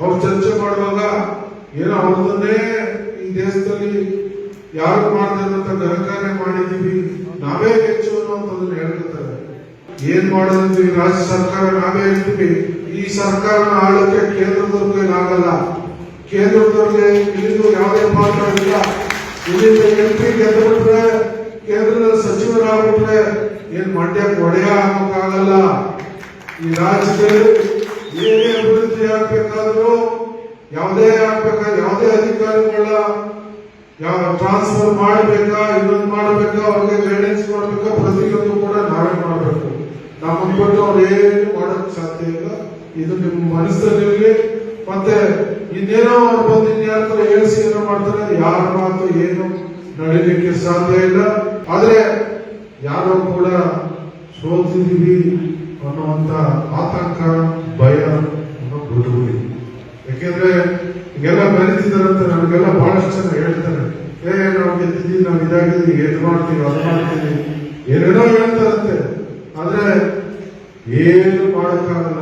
ಅವ್ರು ಚರ್ಚೆ ಮಾಡುವಾಗ ಏನೋ ಅವ್ರದನ್ನೇ ಈ ದೇಶದಲ್ಲಿ ಯಾರು ಮಾಡ್ತಾರಂತ ಮಾಡಿದೀವಿ ನಾವೇ ಹೆಚ್ಚು ಅನ್ನೋದನ್ನ ಹೇಳ್ಕೊತಾರೆ. ಏನ್ ಮಾಡಿದ್ವಿ ರಾಜ್ಯ ಸರ್ಕಾರ, ನಾವೇ ಇರ್ತೀವಿ ಈ ಸರ್ಕಾರನ ಆಳಕ್ಕೆ ಕೇಂದ್ರದವ್ರಿಗೆ ಏನಾಗಲ್ಲ ಕೇಂದ್ರದವ್ರಿಗೆ ಇಲ್ಲಿಂದ ಯಾವುದೇ ಪಾತ್ರ ಇಲ್ಲ. ಇಲ್ಲಿಂದ ಎಂ ಪಿ ಕೇಂದ್ರದ ಸಚಿವರಾಗ್ಬಿಟ್ರೆ, ಏನ್ ಮಂಡ್ಯಕ್ಕೆ ಒಡೆಯ ಹಾಕೋಕ್ಕಾಗಲ್ಲ ಈ ರಾಜ್ಯದಲ್ಲಿ ಏನೇ ಅಭಿವೃದ್ಧಿ ಆಗ್ಬೇಕಾದ್ರೂ ಯಾವುದೇ ಆಗ್ಬೇಕಾದ್ರೆ ಯಾವುದೇ ಅಧಿಕಾರಿಗಳ ಯಾವ ಟ್ರಾನ್ಸ್ಫರ್ ಮಾಡಬೇಕಾ, ಇನ್ನೊಂದು ಮಾಡಬೇಕಾ, ಅವ್ರಿಗೆ ಗೈಡೆನ್ಸ್ ಮಾಡಬೇಕಾ ಪ್ರತಿಯೊಂದು ಕೂಡ ನಾವೇ ಮಾಡಬೇಕು. ನಮ್ಮ ಬಿಟ್ಟು ಅವ್ರು ಏನು ಮಾಡಕ್ ಸಾಧ್ಯ ಇಲ್ಲ. ಇದು ನಿಮ್ಮ ಮನಸ್ಸಲ್ಲಿರಲಿ. ಮತ್ತೆ ಇನ್ನೇನೋ ಅವ್ರು ಬಂದು ಇನ್ಯಾರ ಹೇಳಿಸಿ ಏನೋ ಮಾಡ್ತಾರೆ ಯಾರ ಮಾತು ಏನು ನಡೀಲಿಕ್ಕೆ ಸಾಧ್ಯ ಇಲ್ಲ. ಆದ್ರೆ ಯಾರೋ ಕೂಡ ಸೋತಿದೀವಿ ಅನ್ನುವಂತ ಆತಂಕ, ಭಯ ಬಿಡುವುದಿಲ್ಲ ಯಾಕೆಂದ್ರೆ ಎಲ್ಲ ಬೆರೀತಿದಾರಂತೆ ನಮಗೆಲ್ಲ ಬಹಳಷ್ಟು ಜನ ಹೇಳ್ತಾರೆ. ಏ, ನಾವು ಗೆದ್ದಿದ್ದೀವಿ, ನಾವು ಇದಾಗಿದ್ದೀವಿ ಏನ್ ಮಾಡ್ತೀವಿ ಅದು ಮಾಡ್ತೀವಿ ಏನೇನೋ ಹೇಳ್ತಾರಂತೆ. ಆದ್ರೆ ಏನು ಮಾಡಕ್ಕಾಗಲ್ಲ.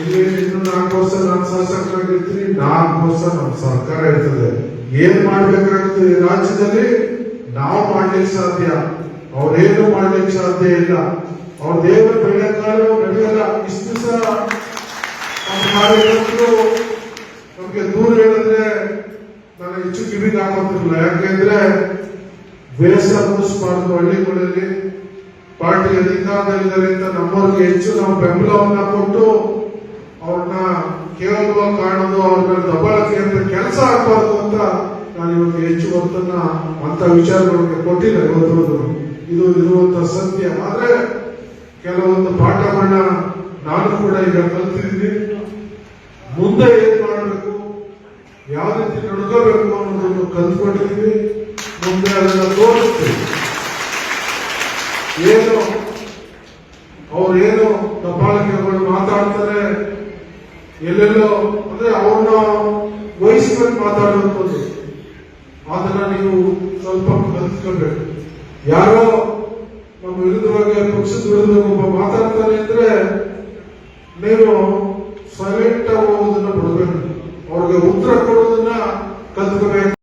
ಇಲ್ಲಿ ನಾಲ್ಕು ವರ್ಷ ನಾನು ಶಾಸಕರಾಗಿರ್ತೀನಿ ನಾಲ್ಕು ವರ್ಷ ನಮ್ಮ ಸರ್ಕಾರ ಇರ್ತದೆ. ಏನ್ ಮಾಡ್ಬೇಕಾಗ್ತದೆ ರಾಜ್ಯದಲ್ಲಿ? ನಾವು ಮಾಡ್ಲಿಕ್ಕೆ ಸಾಧ್ಯ. ಅವ್ರೇನು ಮಾಡ್ಲಿಕ್ಕೆ ಸಾಧ್ಯ ಇಲ್ಲ. ಅವ್ರ ದೇವರ ಬೆಳೆಗಾಲು ನಡೆಯಲ್ಲ ಇಷ್ಟು ಸಹ ನಮ್ಗೆ ದೂರ ಹೇಳಿದ್ರೆ ನಾನು ಹೆಚ್ಚು ಕಿವಿಗೆ ಹಾಕೋತಿರ್ಲಿಲ್ಲ. ಯಾಕೆಂದ್ರೆ ಬೇಸರ ಹಳ್ಳಿಗಳಲ್ಲಿ ಪಾರ್ಟಿ ಅಧಿಕಾರದಲ್ಲಿದ್ದಾರೆ ಅಂತ ನಮ್ಮವ್ರಿಗೆ ಹೆಚ್ಚು ನಾವು ಬೆಂಬಲವನ್ನ ಕೊಟ್ಟು ಅವ್ರನ್ನ ಕೇವಲವಾಗಿ ಕಾಣೋದು ಅವ್ರನ್ನ ದಬ್ಬಳಕೆ ಅಂತ ಕೆಲಸ ಆಗ್ಬಾರ್ದು ಅಂತ ನಾನು ಇವತ್ತು ಹೆಚ್ಚು ಹೊತ್ತನ್ನ ಅಂತ ವಿಚಾರಗಳಿಗೆ ಕೊಟ್ಟಿಲ್ಲ ಇವತ್ತು ಇದು ಇರುವಂತ ಸತ್ಯ. ಆದ್ರೆ ಕೆಲವೊಂದು ಪಾಠವನ್ನ ನಾನು ಕೂಡ ಈಗ ಕಲ್ತಿದ್ದೀನಿ. ಮುಂದೆ ಏನ್ ಮಾಡಬೇಕು, ಯಾವ ರೀತಿ ನಡ್ಕೋಬೇಕು ಅನ್ನೋದನ್ನು ಕಲ್ತ್ಕೊಂಡಿದ್ದೀವಿ ಮುಂದೆ ಅದನ್ನ ತೋರಿಸ್ತೀವಿ ಏನು ಅವ್ರೇನು ದಬ್ಬಾಳಿಕೆಗಳು ಮಾತಾಡ್ತಾರೆ, ಎಲ್ಲೆಲ್ಲೋ, ಅಂದ್ರೆ ಅವ್ರನ್ನ ವಹಿಸ್ಕೊಂಡು ಮಾತಾಡುವಂಥದ್ದು ಅದನ್ನ ನೀವು ಸ್ವಲ್ಪ ಕಲ್ತ್ಕೊಬೇಕು ಯಾರೋ ನಮ್ಮ ವಿರುದ್ಧವಾಗಿ ಪಕ್ಷದ ವಿರುದ್ಧ ಒಬ್ಬ ಮಾತಾಡ್ತಾನೆ ಅಂದ್ರೆ ನೀವು ಸೈಲೆಂಟ್ ಆಗಿ ಹೋಗೋದನ್ನ ಬಿಡಬೇಕು. ಅವ್ರಿಗೆ ಉತ್ತರ ಕೊಡೋದನ್ನ ಕಲ್ತ್ಕೋಬೇಕು.